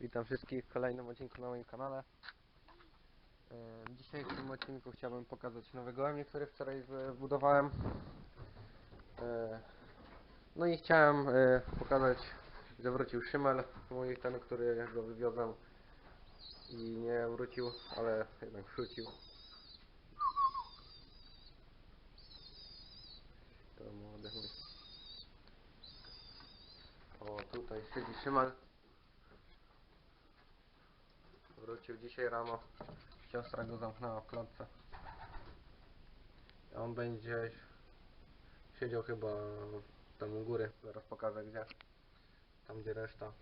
Witam wszystkich w kolejnym odcinku na moim kanale. E, w tym odcinku chciałbym pokazać nowy gołębnik, który wczoraj zbudowałem. E, No i chciałem e, pokazać, że wrócił szymel mój, ten, który go wywiozłem i nie wrócił, ale jednak wrócił. O, tutaj siedzi szymel. Wrócił dzisiaj rano. Siostra go zamknęła w klatce. On będzie siedział chyba tam u góry. Zaraz pokażę gdzie. Tam gdzie reszta.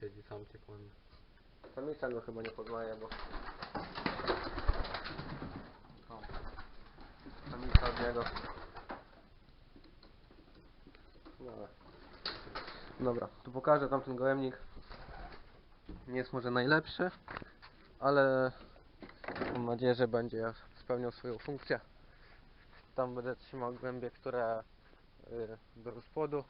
Siedzi samczyk ładny. Samica go chyba nie poznaje, bo... O. Samica od niego. Dobra. Dobra, tu pokażę tamten gołębnik. Nie jest może najlepszy, ale mam nadzieję, że będzie spełniał swoją funkcję. Tam będę trzymał głębie, które y, do rozpłodu,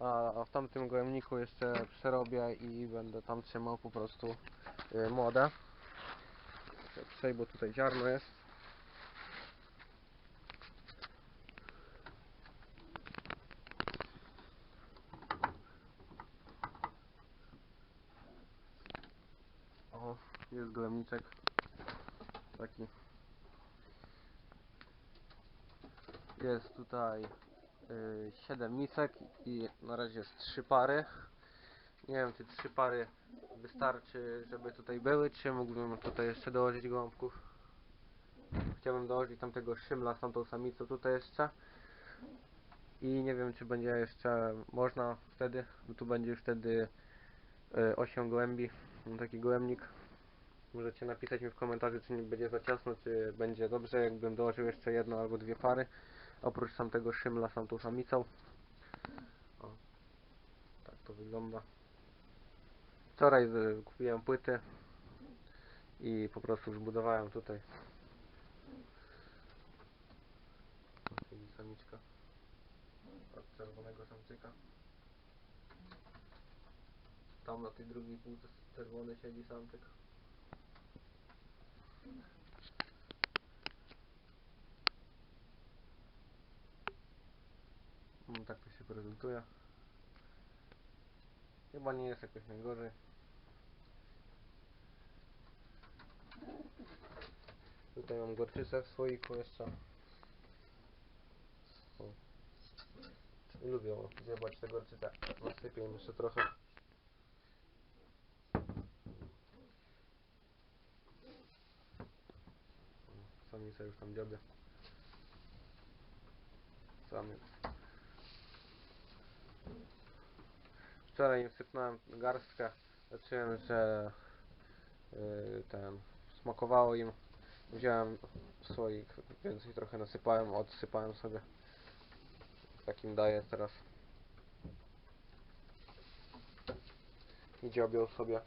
a w tamtym gołębniku jeszcze przerobię i będę tam trzymał po prostu y, młode. Tutaj, bo tutaj ziarno jest. O, jest gołębniczek. Taki. Jest tutaj y, 7 misek i na razie jest 3 pary. Nie wiem, czy 3 pary wystarczy, żeby tutaj były, czy mógłbym tutaj jeszcze dołożyć gołąbków. Chciałbym dołożyć tamtego szymla z tamtą samicą tutaj jeszcze. I nie wiem, czy będzie jeszcze można wtedy, bo tu będzie już wtedy y, 8 gołębi. Taki gołębnik. Możecie napisać mi w komentarzu, czy nie będzie za ciasno, czy będzie dobrze, jakbym dołożył jeszcze jedno albo dwie pary. Oprócz tamtego szymla, z tamtą samicą. O, tak to wygląda. Wczoraj z- kupiłem płyty i po prostu zbudowałem tutaj. Siedzi samiczka od czerwonego samczyka. Tam na tej drugiej półce czerwony siedzi samczyk. No, tak to się prezentuje. Chyba nie jest jakoś najgorzej. Tutaj mam gorczycę w słoiku jeszcze. O. Lubią zjebać te gorczyce. Nasypię jeszcze trochę. Samica już tam dziobie. Samiec. Wczoraj im sypnąłem garstkę. Zacząłem, że yy, ten smakowało im. Wziąłem słoik, więcej trochę nasypałem, odsypałem sobie. Takim daję teraz. I dziobią sobie.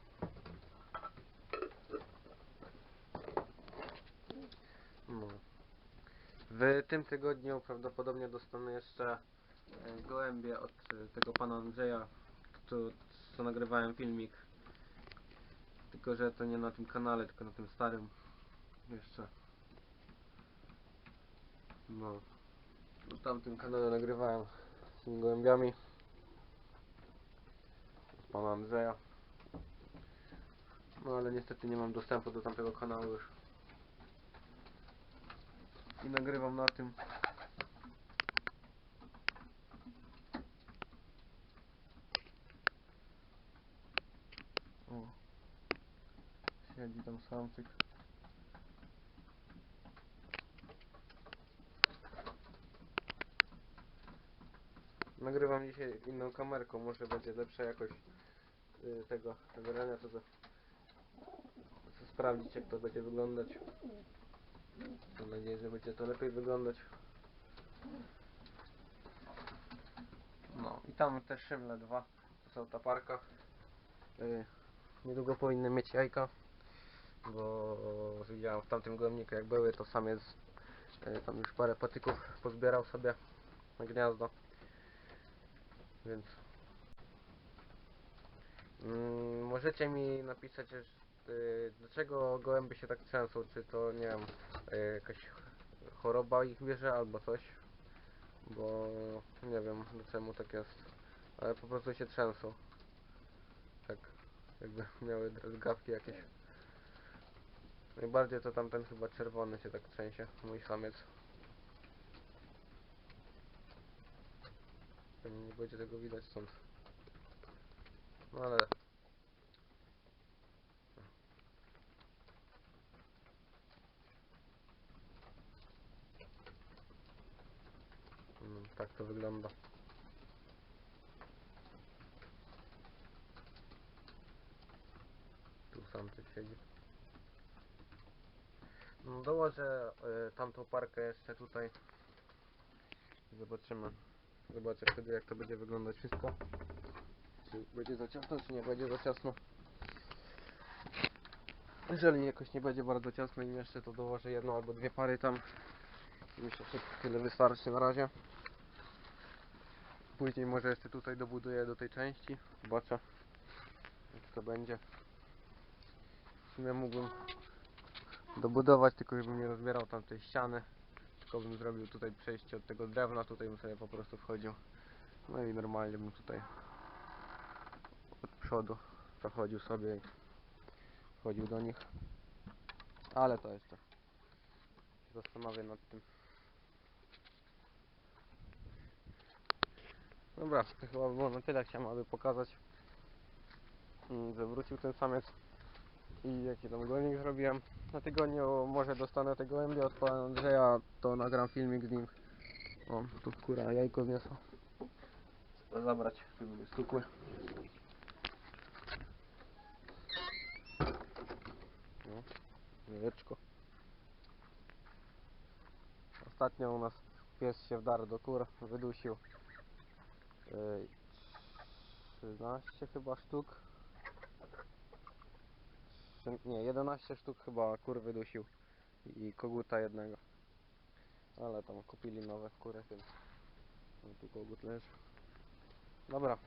No. W tym tygodniu prawdopodobnie dostanę jeszcze e, gołębie od e, tego pana Andrzeja, kto, co nagrywałem filmik. Tylko, że to nie na tym kanale, tylko na tym starym. Jeszcze. No. Na tamtym kanale nagrywałem z tymi gołębiami. Od pana Andrzeja. No ale niestety nie mam dostępu do tamtego kanału już. I nagrywam na tym. O. Siedzi tam samczyk. Nagrywam dzisiaj inną kamerką, może będzie lepsza jakość y, tego nagrania, to chcę sprawdzić jak to będzie wyglądać. Mam nadzieję, że będzie to lepiej wyglądać. No i tam też szymle dwa, to są taparka. Y, niedługo powinny mieć jajka, bo widziałem w tamtym gołębniku jak były, to samiec y, tam już parę patyków pozbierał sobie na gniazdo. Więc Mm, możecie mi napisać, że, dlaczego gołębie się tak trzęsą, czy to, nie wiem, jakaś choroba ich bierze albo coś, bo nie wiem, czemu tak jest, ale po prostu się trzęsą. Tak, jakby miały drgawki jakieś. Najbardziej to tamten chyba czerwony się tak trzęsie, mój samiec. Nie będzie tego widać stąd. No ale... Tak to wygląda. Tu sam coś siedzi. No dołożę y, tamtą parkę jeszcze tutaj. Zobaczymy. Zobaczę wtedy jak to będzie wyglądać wszystko. Czy będzie za ciasno, czy nie będzie za ciasno. Jeżeli jakoś nie będzie bardzo ciasno im jeszcze, to dołożę jedną albo dwie pary tam. Myślę, że tyle wystarczy na razie. Później może jeszcze tutaj dobuduję do tej części. Zobaczę jak to będzie. W sumie mógłbym dobudować, tylko żebym nie rozbierał tamtej ściany. Tylko bym zrobił tutaj przejście od tego drewna, tutaj bym sobie po prostu wchodził. No i normalnie bym tutaj od przodu przechodził sobie i wchodził do nich. Ale to jeszcze się zastanowię nad tym. Dobra, to chyba by było na tyle. Chciałem aby pokazać, mm, że wrócił ten samiec i jaki tam golnik zrobiłem. Na tygodniu może dostanę tego gołębia od pana Andrzeja, to nagram filmik z nim. O, tu kura jajko zniosła. Trzeba zabrać, żeby stukły. No, jajeczko. Ostatnio u nas pies się wdarł do kur, wydusił 13 chyba sztuk. Nie, 11 sztuk chyba kur wydusił i koguta jednego. Ale tam kupili nowe kury, więc tu kogut leży. Dobra.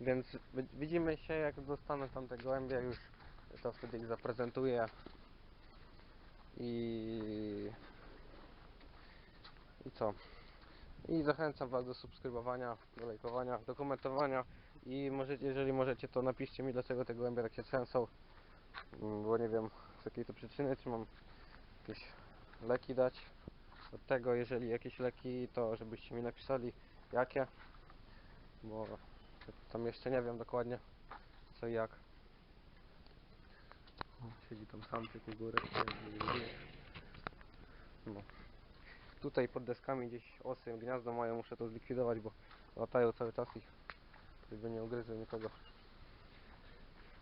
Więc wi- widzimy się jak dostanę tam te gołębie już to wtedy ich zaprezentuję i i co i zachęcam Was do subskrybowania, do lajkowania, do komentowania. I możecie, jeżeli możecie to napiszcie mi dlaczego te gołębie tak się trzęsą. Mm, bo nie wiem z jakiej to przyczyny, czy mam jakieś leki dać. Od tego, jeżeli jakieś leki to żebyście mi napisali jakie. Bo tam jeszcze nie wiem dokładnie co i jak. Siedzi tam samczyk u góry no. Tutaj pod deskami gdzieś osy gniazdo mają, muszę to zlikwidować, bo latają cały czas i żeby nie ugryzły nikogo.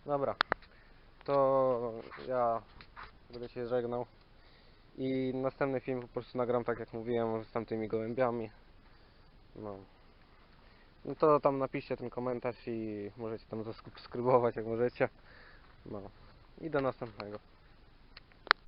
Dobra to ja będę się żegnał i następny film po prostu nagram tak jak mówiłem z tamtymi gołębiami. No. No to tam napiszcie ten komentarz i możecie tam zasubskrybować jak możecie. No. I do następnego